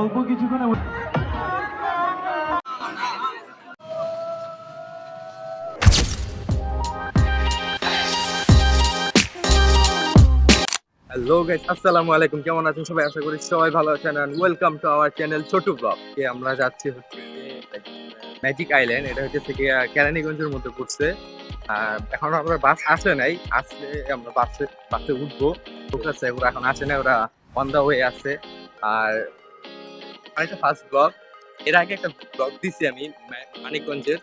অল্প কিছুক্ষণে হচ্ছে magic island এটা হচ্ছে থেকে কেরানীগঞ্জের মধ্যে পড়ছে। আর এখন আমরা বাস আসে নাই, আসলে আমরা বাসে বাসে উঠবো। এখন আসে না ওরা অন ওয়ে আছে। আর আরেকটা ফার্স্ট ব্লগ এর আগে একটা ব্লগ দিছি আমি মানিকগঞ্জের।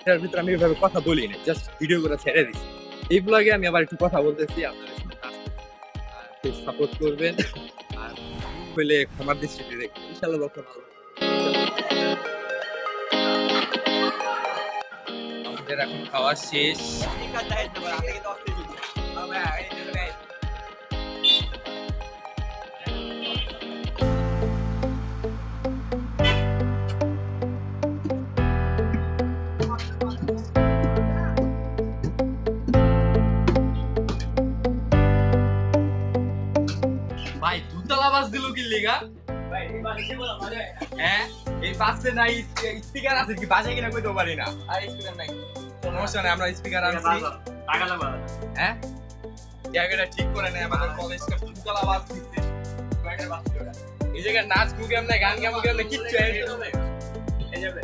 এটার ভিতরে আমি এভাবে কথা বলি না জাস্ট ভিডিও করে ছেড়ে দিছি। এই ব্লগে আমি আবার একটু কথা বলতেছি, আপনাদের সাথে সাপোর্ট করবেন। আর হইলে ক্ষমার দৃষ্টিতে দেখবেন। ইনশাল্লাহ বক্তা ভালো আমাদের এখন খাওয়া শেষ। কি লিগা হ্যাঁ এই বাসে নাই স্পিকার আছে কি? বাসে কিনা কইতে পারি না। আর স্পিকার নাই। সমস্যা নাই আমরা স্পিকার আনছি। হ্যাঁ? জায়গাটা ঠিক করে নেয় আমাদের বাস দিচ্ছে। এই জায়গায় নাচ প্রোগ্রাম নাই গান গান প্রোগ্রাম নাই কিচ্ছু এই যাবে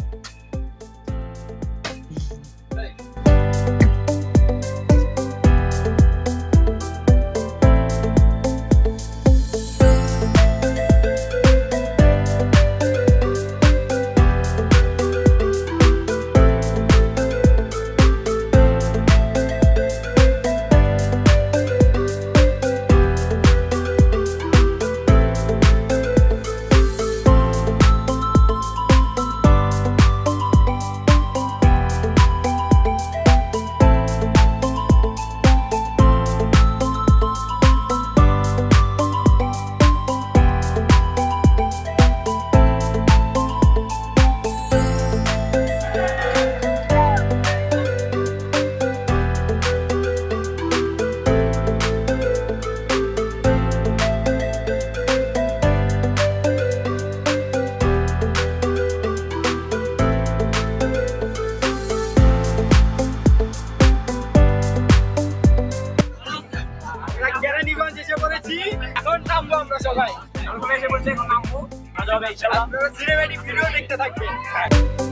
আপনারা সিনেমেটিক ভিডিও দেখতে থাকবেন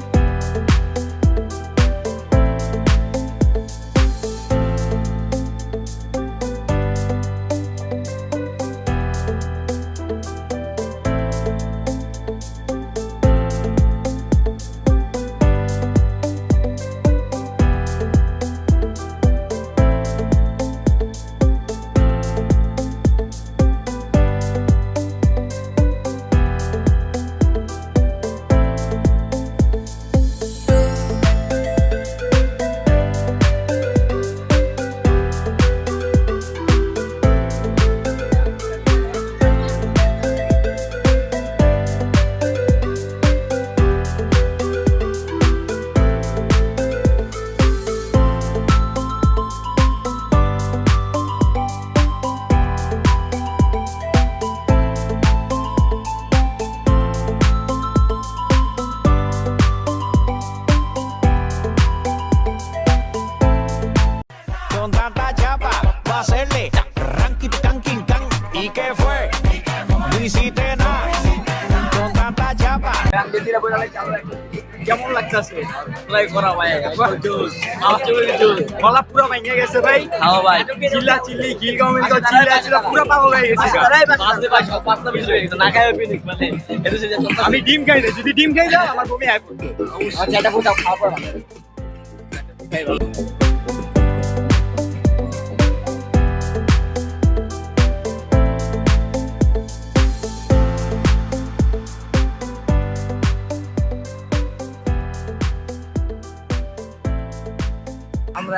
কেমন লাগতেছে? লাই করা ভাই গলা পুরো ভেঙে গেছে ভাই। হ্যাঁ ভাই। চিল্লা চিল্লি কি কমেন্ট তো চিল্লা চিল্লা পুরো পাগল হয়ে গেছে পাঁচটা পাঁচ পাঁচটা মিনিট হয়ে গেছে না খাই পিনিক মানে এটা সে আমি ডিম খাই না যদি ডিম খাই যাও আমার বমি আইব আচ্ছা এটা কোথাও খাওয়া পড়া।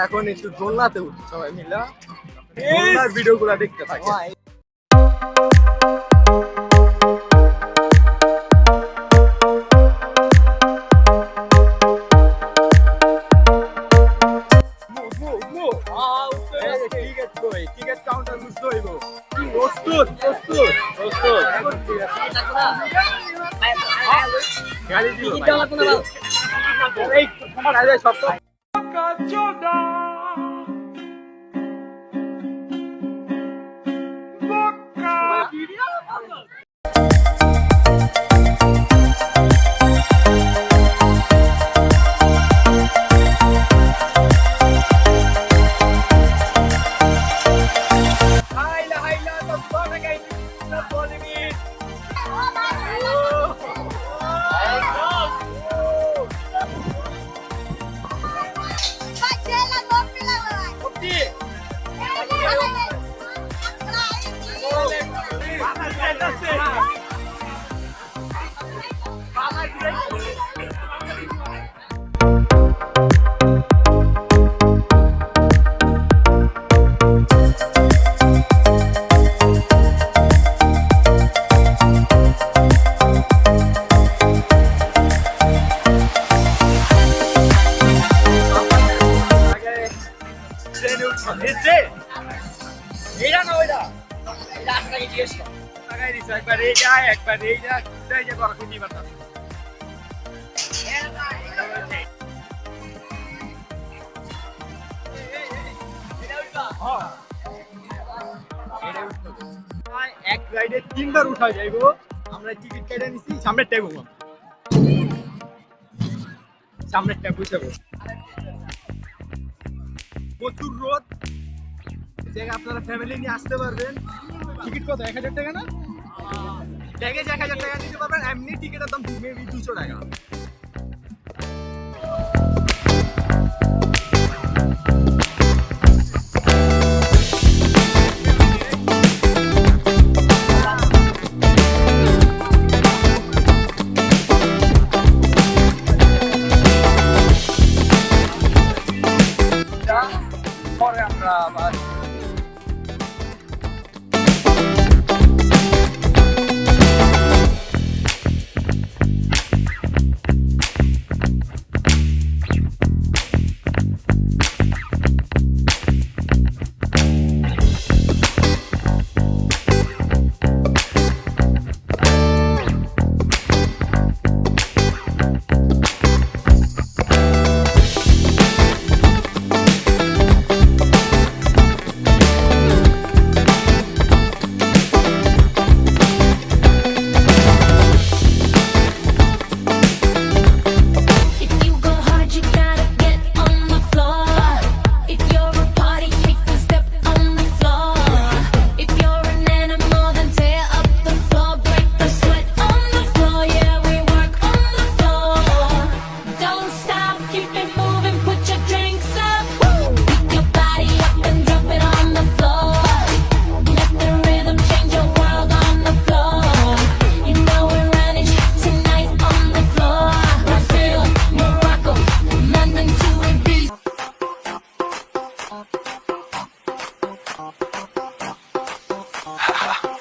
এখন একটু দোলনাতে উঠছে সবাই মিলে। ভিডিও গুলা দেখতে থাকি। হাইলা হাইলা তো কোনে ট্রেনে উঠছো এই ট্রেন এইটা না ওইটা এটা আট টাকা জিজ্ঞেস কর। লাগাই একবার এইটা একবার কোথায় যে বড় খুঁজি বাতাস এক রাইডে তিনবার উঠা যাইবো আমরা টিকিট কেটে নিছি, সামনের ট্যাব সামনের ট্যাব বুঝাবো প্রচুর রোদ। জায়গা আপনারা ফ্যামিলি নিয়ে আসতে পারবেন। টিকিট কত? এক হাজার টাকা না? প্যাকেজ এক হাজার টাকা দিতে পারবেন এমনি টিকিটের দাম মেবি দুশো টাকা। পরে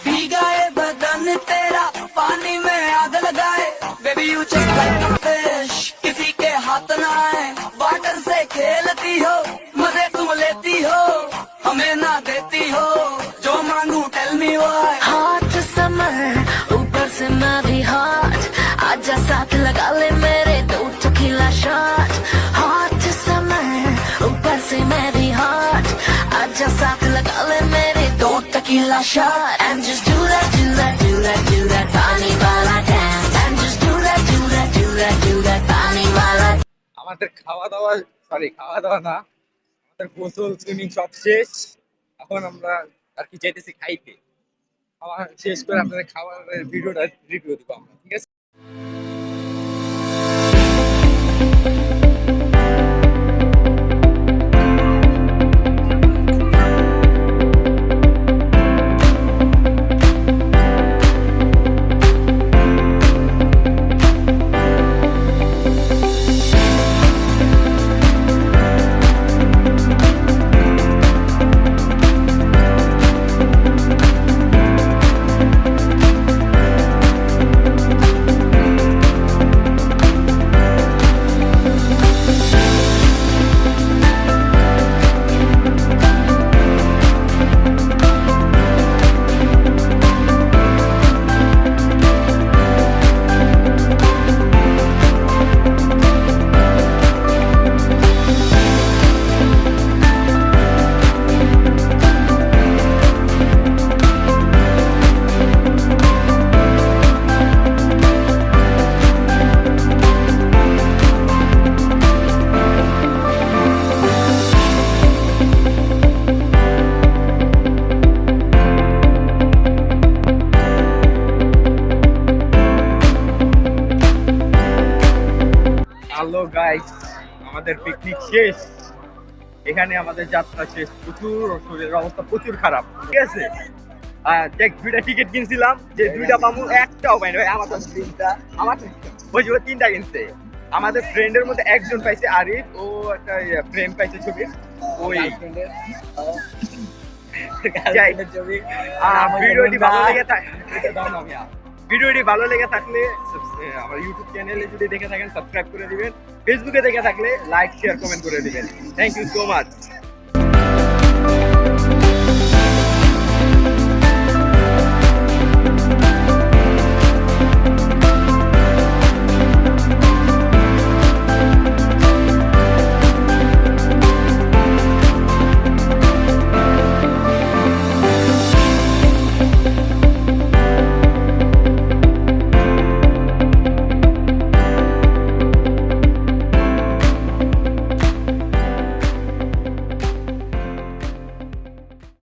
भीगा बदन तेरा पानी में आग लगाए। बेबी यू फ़िश किसी के हाथ ना आए। वाटर से खेलती हो मज़े तुम लेती हो। हमें ना देती हो जो मांगू tell me why Hot summer, ऊपर से मैं भी hot. my shot and just do that, do that, do that, do that for me while I dance. And just do that, do that, do that, do that for me while I আমাদের খাওয়া দাওয়া sorry খাওয়া দাওয়া না আমাদের গোসল swimming সব শেষ এখন আমরা আর কি যেতেছি খাইতে খাওয়া শেষ করে আপনাদের খাবারের ভিডিওটা রিভিউ দিব আমরা ঠিক আছে আমাদের পিকনিক শেষ। এখানে আমাদের যাত্রা শেষ। প্রচুর শরীরের অবস্থা প্রচুর খারাপ। ঠিক আছে? দেখ দুইটা টিকিট কিনছিলাম। যে দুইটা পামু একটাও পাইনি। ভাই তিনটা। আমার ওই যে তিনটা কিনছে। আমাদের ফ্রেন্ডের মধ্যে একজন পাইছে আরিফ। ও একটা ফ্রেম পাইছে ছবি। ওই ভিডিওটি ভালো লেগে থাকে ভিডিওটি ভালো লেগে থাকলে subs- আমার ইউটিউব চ্যানেলে যদি দেখে থাকেন সাবস্ক্রাইব করে দিবেন। ফেসবুকে দেখে থাকলে লাইক শেয়ার কমেন্ট করে দিবেন। Thank you so much